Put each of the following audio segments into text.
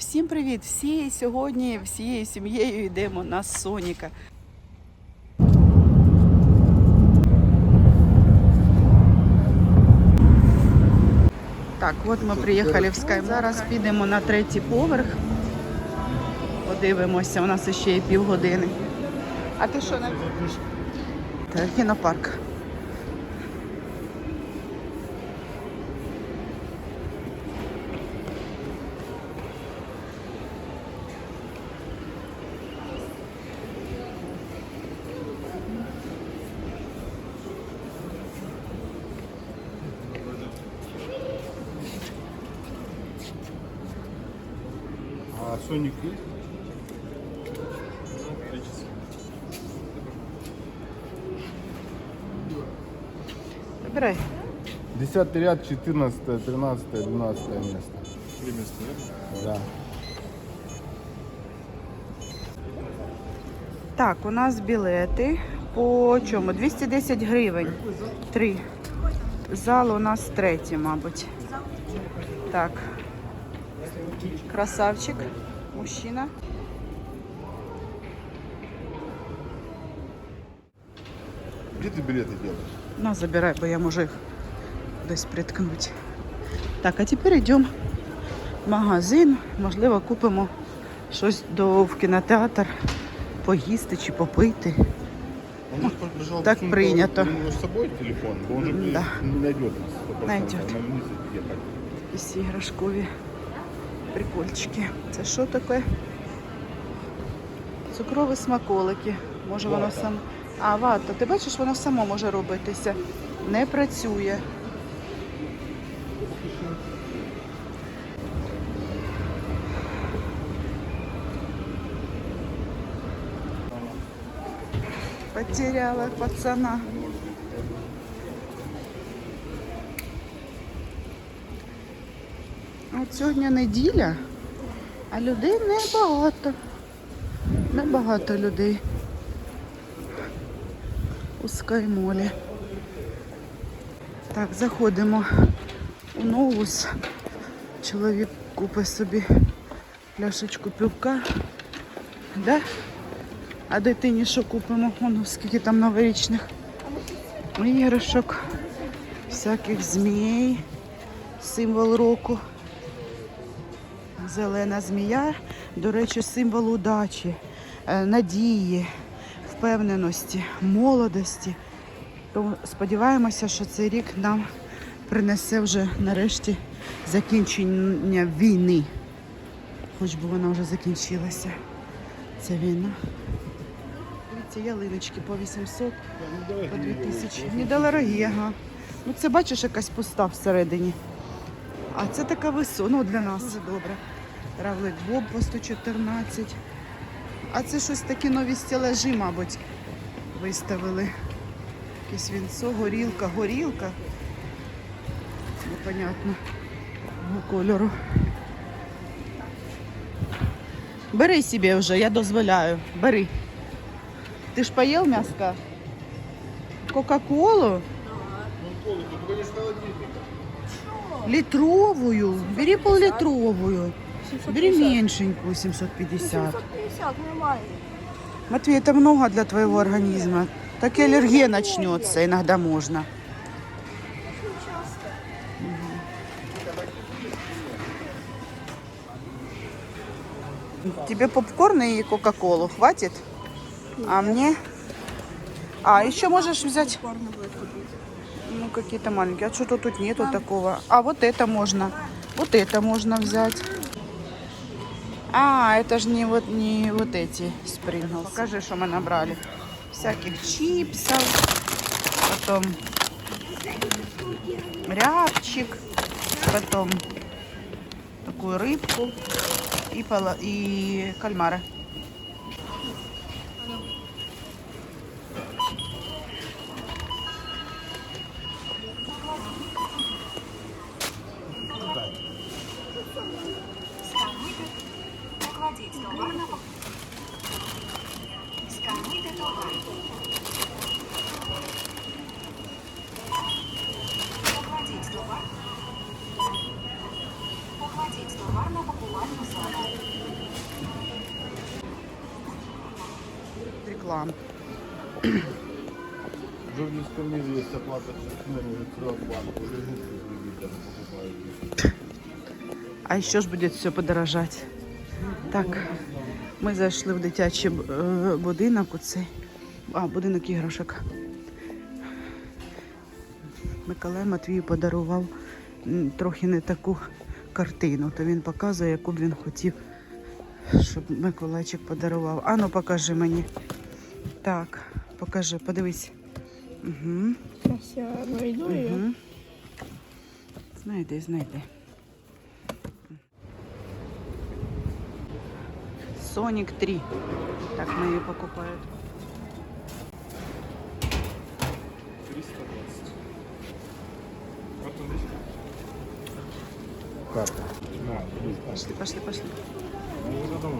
Всім привіт! Всі сьогодні всією сім'єю йдемо на Соніка. Так, от ми приїхали в Скай. Зараз підемо на третій поверх. Подивимося, у нас ще є півгодини. А ти що на кінопарк? Соник есть? Вибирай. 10 ряд, 14, 13, 12 место. Три места, да? Да. Так, у нас білети по чому? 210 гривень. Три. Зал у нас третій, мабуть. Так. Красавчик. Мужчина. Где ты билеты делаешь? На, забирай, бо я можу їх десь приткнути. Так, а тепер йдемо в магазин. Можливо, купимо щось до в кінотеатр, поїсти чи попити. Он побежал так сумку, него с собой телефон, он же Да. не найдет нас. 100%. Найдет. Нам вниз ехать. Якісь іграшкові прикольчики. Це що таке? Цукрові смаколики. Може воно сам. А, вата, ти бачиш, воно само може робитися. Не працює. Потеряла пацана. От сьогодні неділя, а людей небагато. Небагато людей у скаймолі. Так, заходимо у новус. Чоловік купить собі пляшечку півка. Да? А дитині що купимо? Воно скільки там новорічних іграшок, всяких змій, символ року. Зелена змія, до речі, символ удачі, е, надії, впевненості, молодості. То сподіваємося, що цей рік нам принесе вже нарешті закінчення війни. Хоч би вона вже закінчилася. Ця війна. Дивіться, ялиночки по 800, по 2000. Недорогі, ага. Ну це бачиш якась пуста всередині. А це така висока, ну для нас. Дуже добре. Равлик Боб по 114. А це щось такі нові стелажі, мабуть, виставили. Якесь вінцо, горілка, горілка. Непонятно. кольору. Бери собі вже, я дозволяю. Бери. Ти ж поїв м'яска? Кока-колу? Литровую. Бери пол-литровую. Бери меньшенькую, 750. 750 нормально. Матвей, это много для твоего организма. Так и аллергия начнется, иногда можно. Тебе попкорн и кока-колу хватит? А мне? А, еще можешь взять... Ну, какие-то маленькие. А что-то тут нету такого. А, вот это можно. Вот это можно взять. А, это же не вот, не вот эти спринглс. Покажи, что мы набрали. Всяких чипсов. Потом рябчик. Потом такую рыбку. И, пола- и кальмара. товар на Сканіте товар. Покладіть товар. Покладіть товар на пакувальну залу. Журналистам неизвестно платят партнеры трех банков. А еще ж будет все подорожать. Так, ми зайшли в дитячий е, будинок. Оцей. А, будинок іграшок. Миколай Матвію подарував трохи не таку картину, то він показує, яку б він хотів, щоб Миколайчик подарував. Ану, покажи мені. Так, покажи, подивись. Угу. Я. Угу. Знайди, знайди. Соник 3. Так мы ее покупают. 320. Карта. Пошли, пошли, пошли.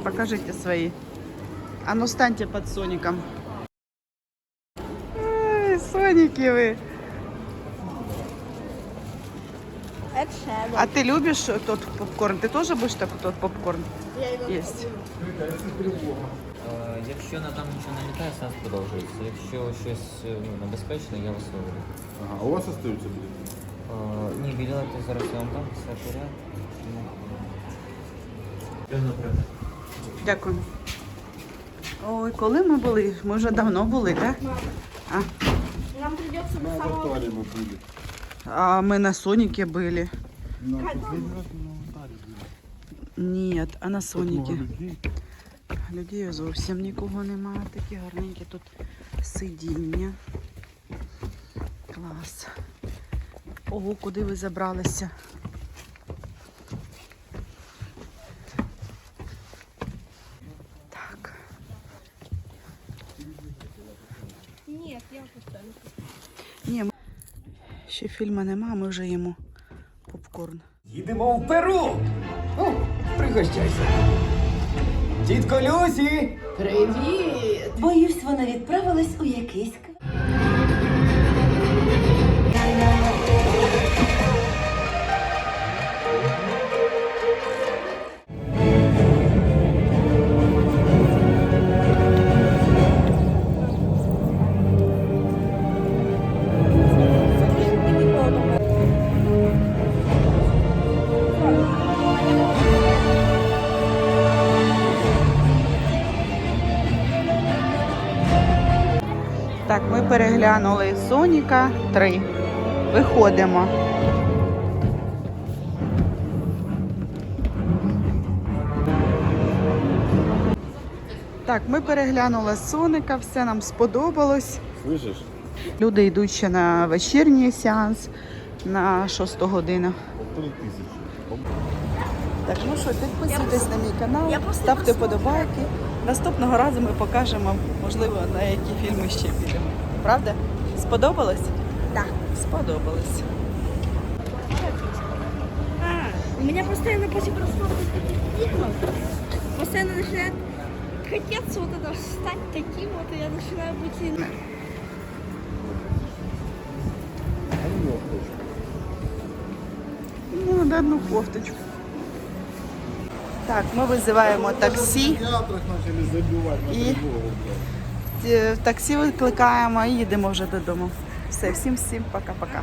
Покажите свои. А ну станьте под Соником. Ой, Соники вы. А ты любишь тот попкорн? Ты тоже будешь так тот попкорн? Я его Есть. Е, Якщо на там нічого не літає, сеанс продовжується. Якщо щось е, ну, небезпечне, я вас виведу. Ага, а у вас остаются билеты? Е, Ні, білети зараз я вам дам, все поряд. Дякую. Ой, коли ми були? Ми вже давно були, так? А, Нам придется до На самого... аватаре мы были. а мы на Сонике были. Ні, а на Соніки. Людей. Людей зовсім нікого немає. Такі гарненькі тут сидіння. Клас. Ого, куди ви забралися? Так. Нет, я поставлю. Ні, ми- ще фільма нема, ми вже їмо попкорн. Їдемо в Перу. О, пригощайся. Тітко Люсі! Привіт! Боюсь, вона відправилась у якийсь Так, ми переглянули Соніка 3. Виходимо. Так, ми переглянули Соника, все нам сподобалось. Слышишь? Люди йдуть ще на вечірній сеанс на 6 годину. Полторы тысячи. Так, ну що, підписуйтесь на мій канал, Я просто ставте посмотрю. подобайки. Наступного разу ми покажемо, можливо, на які фільми ще підемо. Правда? Сподобалось? Да. Сподобалось. А, у меня постоянно после просмотра таких фильмов постоянно начинает хотеться вот это стать таким вот, и я начинаю быть... Ну, на одну кофточку. Так, ми визиваємо таксі. Блядь. Е, Таксі викликаємо і їдемо вже додому. Все, всім всім пока-пока.